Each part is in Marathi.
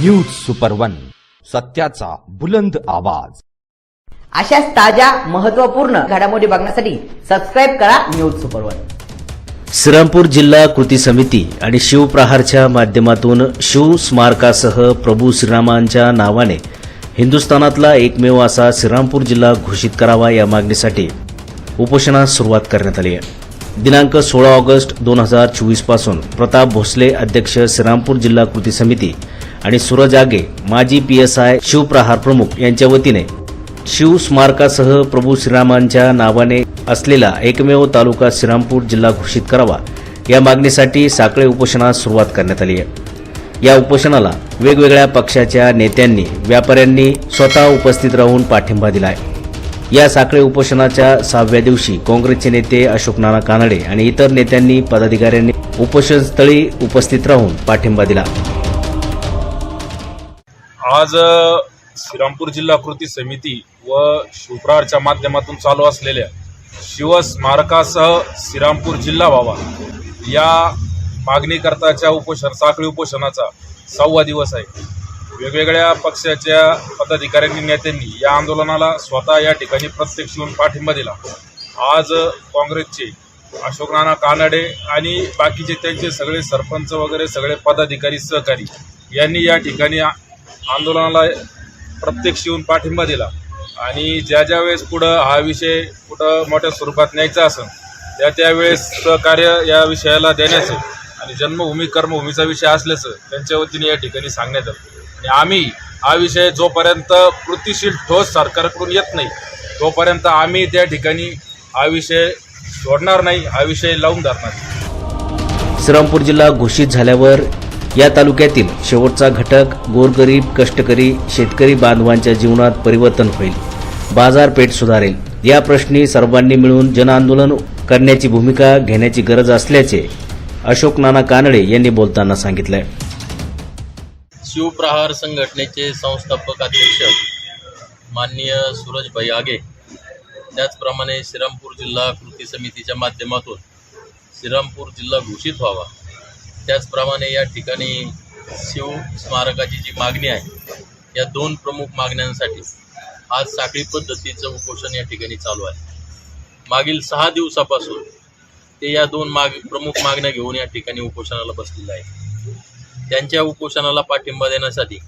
न्यूज सुपर वन सत्याचा बुलंद आवाज. अशाच ताज्या महत्त्वपूर्ण घडामोडी बघण्यासाठी सबस्क्राईब करा न्यूज सुपर वन श्रीरामपूर जिल्हा कृती समिती आणि शिवप्रहारच्या माध्यमातून शिव स्मारकासह प्रभू श्रीरामांच्या नावाने हिंदुस्थानातला एकमेव असा श्रीरामपूर जिल्हा घोषित करावा या मागणीसाठी उपोषणास सुरुवात करण्यात आली आहे. दिनांक सोळा ऑगस्ट दोन हजार चोवीसपासून प्रताप भोसले अध्यक्ष श्रीरामपूर जिल्हा कृती समिती आणि सूरज आगे माजी पी एस आय शिवप्रहार प्रमुख यांच्या वतीने शिव स्मारकासह प्रभू श्रीरामांच्या नावाने असलेला एकमेव तालुका श्रीरामपूर जिल्हा घोषित करावा. या मागणीसाठी साखळे उपोषणास सुरुवात करण्यात आली आहे. या उपोषणाला वेगवेगळ्या पक्षाच्या नेत्यांनी व्यापाऱ्यांनी स्वतः उपस्थित राहून पाठिंबा दिला आहे या साखळे उपोषणाच्या सहाव्या दिवशी काँग्रेसचे नेते अशोक नाना कानडे आणि इतर नेत्यांनी पदाधिकाऱ्यांनी उपोषणस्थळी उपस्थित राहून पाठिंबा दिला. आज श्रीरामपूर जिल्हा कृती समिती व शिवप्रहारच्या माध्यमातून चालू असलेल्या शिवस्मारकासह श्रीरामपूर जिल्हा व्हावा. या मागणीकरताच्या उपोषण साखळी उपोषणाचा सहावा दिवस आहे. वेगवेगळ्या पक्षाच्या पदाधिकाऱ्यांनी नेत्यांनी या आंदोलनाला स्वतः या ठिकाणी प्रत्यक्ष येऊन पाठिंबा दिला. आज काँग्रेसचे अशोक नाना कानडे आणि बाकीचे त्यांचे सगळे सरपंच वगैरे सगळे पदाधिकारी सहकारी यांनी या ठिकाणी आंदोलनाला प्रत्यक्ष येऊन पाठिंबा दिला. आणि ज्या ज्या वेळेस पुढं हा विषय कुठं मोठ्या स्वरूपात न्यायचा असेल त्या त्यावेळेस सहकार्य या विषयाला देण्याचं आणि जन्मभूमी कर्मभूमीचा विषय असल्याचं त्यांच्या वतीने या ठिकाणी सांगण्यात आलं. आणि आम्ही हा विषय जोपर्यंत कृतीशील ठोस सरकारकडून येत नाही तोपर्यंत आम्ही त्या ठिकाणी हा विषय सोडणार नाही हा विषय लावून धरणार श्रीरामपूर जिल्हा घोषित झाल्यावर या तालुक्यातील शेवटचा घटक गोरगरीब कष्टकरी शेतकरी बांधवांच्या जीवनात परिवर्तन होईल. बाजारपेठ सुधारेल. या प्रश्नी सर्वांनी मिळून जनआंदोलन करण्याची भूमिका घेण्याची गरज असल्याचे अशोक नाना कानडे यांनी बोलताना सांगितलंय. शिवप्रहार संघटनेचे संस्थापक अध्यक्ष माननीय सूरजभाई आगे त्याचप्रमाणे श्रीरामपूर जिल्हा कृती समितीच्या माध्यमातून श्रीरामपूर जिल्हा घोषित व्हावा. त्याचप्रमाणे या ठिकाणी शिव स्मारकाची जी मागणी आहे या दोन प्रमुख मागण्यांसाठी आज साखळी पद्धतीचं उपोषण या ठिकाणी चालू आहे. मागील सहा दिवसापासून ते या दोन माग प्रमुख मागण्या घेऊन या ठिकाणी उपोषणाला बसलेलं आहे त्यांच्या उपोषणाला पाठिंबा देण्यासाठी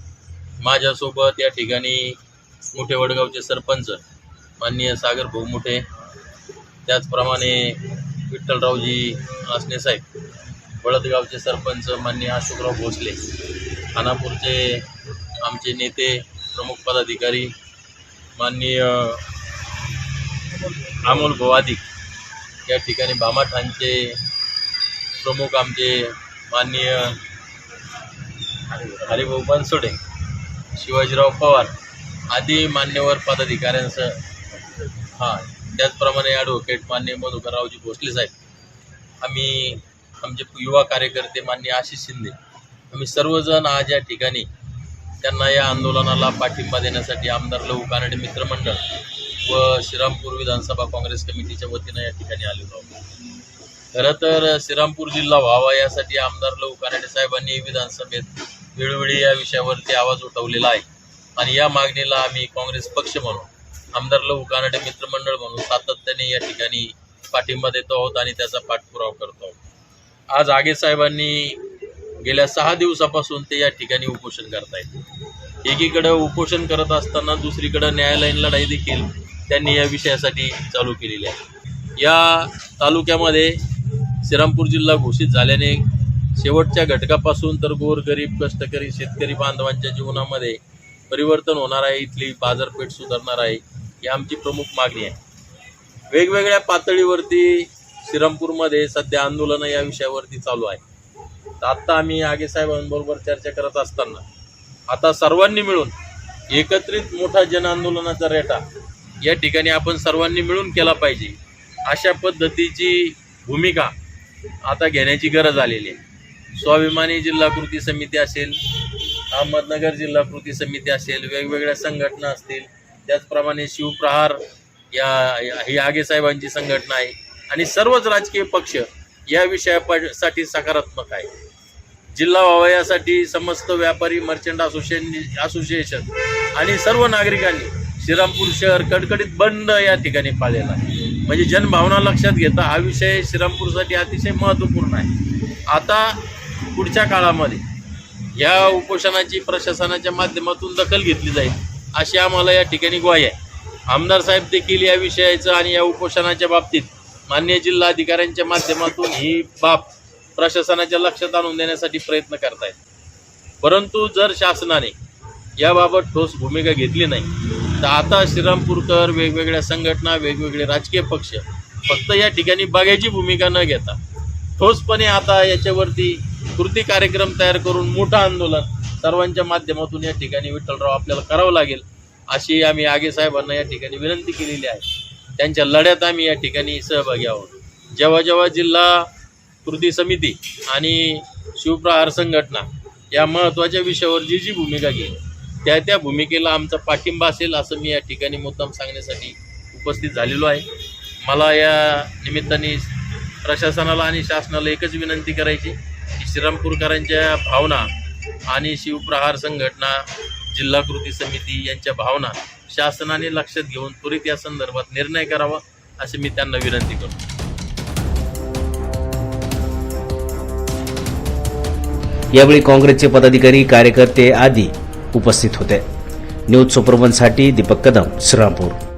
माझ्यासोबत या ठिकाणी मोठे वडगावचे सरपंच माननीय सागर भाऊ मोठे त्याचप्रमाणे विठ्ठलरावजी आसने साहेब बळदगावचे सरपंच माननीय अशोकराव भोसले खानापूरचे आमचे नेते प्रमुख पदाधिकारी माननीय अमोल भवादिक या ठिकाणी भामाठांचे प्रमुख आमचे माननीय हरिभाऊ बनसोडे शिवाजीराव पवार आदी मान्यवर पदाधिकाऱ्यांसह हां त्याचप्रमाणे ॲडव्होकेट मान्य मधुकररावजी भोसले साहेब. आम्ही आमचे म्हणजे युवा कार्यकर्ते मान्य आशिष शिंदे. आम्ही सर्वजण आज या ठिकाणी त्यांना या आंदोलनाला पाठिंबा देण्यासाठी आमदार लहू कानडे मित्रमंडळ व श्रीरामपूर विधानसभा काँग्रेस कमिटीच्या वतीनं या ठिकाणी आलेलो आहोत. खरं तर श्रीरामपूर जिल्हा व्हावा यासाठी आमदार लहू कानडे साहेबांनी विधानसभेत वेळोवेळी या विषयावरती आवाज उठवलेला आहे. आणि या मागणीला आम्ही काँग्रेस पक्ष म्हणून आमदार लहू कानडे मित्रमंडळ म्हणून सातत्याने या ठिकाणी पाठिंबा देतो आहोत आणि त्याचा पाठपुरावा करतो आहोत. आज आगे साहेबांनी गेल्या सहा दिवसापासून ते या ठिकाणी उपोषण करतायत. एकीकडं उपोषण करत असताना दुसरीकडं न्यायालयीन लढाई देखील त्यांनी या विषयासाठी चालू केलेली आहे. या तालुक्यामध्ये श्रीरामपूर जिल्हा घोषित झाल्याने शेवटच्या घटकापासून तर गोरगरीब कष्टकरी शेतकरी बांधवांच्या जीवनामध्ये परिवर्तन होणार आहे. इथली बाजारपेठ सुधारणार आहे ही आमची प्रमुख मागणी आहे. वेगवेगळ्या पातळीवरती श्रीरामपूरमध्ये सध्या आंदोलनं या विषयावरती चालू आहे. तर आत्ता आम्ही आगे साहेबांबरोबर चर्चा करत असताना आता सर्वांनी मिळून एकत्रित मोठा जन आंदोलनाचा रेटा या ठिकाणी आपण सर्वांनी मिळून केला पाहिजे. अशा पद्धतीची भूमिका आता घेण्याची गरज आलेली आहे. स्वाभिमानी जिल्हा कृती समिती असेल अहमदनगर जिल्हा कृती समिती असेल वेगवेगळ्या संघटना असतील त्याचप्रमाणे शिवप्रहार या ही आगेसाहेबांची संघटना आहे. आणि सर्वच राजकीय पक्ष या विषयासाठी सकारात्मक आहे. जिल्हा व्हावा यासाठी समस्त व्यापारी मर्चंट असोसिएशन असोसिएशन आणि सर्व नागरिकांनी श्रीरामपूर शहर कडकडीत बंद या ठिकाणी पाळलेला आहे. म्हणजे जनभावना लक्षात घेता हा विषय श्रीरामपूरसाठी अतिशय महत्त्वपूर्ण आहे. आता पुढच्या काळामध्ये या उपोषणाची प्रशासनाच्या माध्यमातून दखल घेतली जाईल अशी आम्हाला या ठिकाणी ग्वाही आहे. आमदार साहेब देखील या विषयाचं आणि या उपोषणाच्या बाबतीत मान्य जिल्हाधिकाऱ्यांच्या माध्यमातून ही बाब प्रशासनाच्या लक्षात आणून देण्यासाठी प्रयत्न करतायत. परंतु जर शासनाने याबाबत ठोस भूमिका घेतली नाही तर आता श्रीरामपूरकर वेगवेगळ्या संघटना वेगवेगळे राजकीय पक्ष फक्त या ठिकाणी बघायची भूमिका न घेता ठोसपणे आता याच्यावरती कृती कार्यक्रम तयार करून मोठं आंदोलन सर्वांच्या माध्यमातून या ठिकाणी विठ्ठलराव आपल्याला करावं लागेल अशी आम्ही आगे साहेबांना या ठिकाणी विनंती केलेली आहे. त्यांच्या लढ्यात आम्ही या ठिकाणी सहभागी आहोत. जेव्हा जेव्हा जिल्हा कृती समिती आणि शिवप्रहार संघटना या महत्त्वाच्या विषयावर जी जी भूमिका घेईल त्या त्या भूमिकेला आमचा पाठिंबा असेल असं मी या ठिकाणी मुद्दाम सांगण्यासाठी उपस्थित झालेलो आहे. मला या निमित्ताने प्रशासनाला आणि शासनाला एकच विनंती करायची की श्रीरामपूरकरांच्या भावना आणि शिवप्रहार संघटना जिल्हा कृती समिती यांच्या भावना शासनाने लक्षात घेऊन त्वरित या संदर्भात निर्णय करावा अशी मी त्यांना विनंती करतो. यावेळी काँग्रेसचे पदाधिकारी कार्यकर्ते आदी उपस्थित होते. न्यूज सुपरवनसाठी दीपक कदम श्रीरामपूर.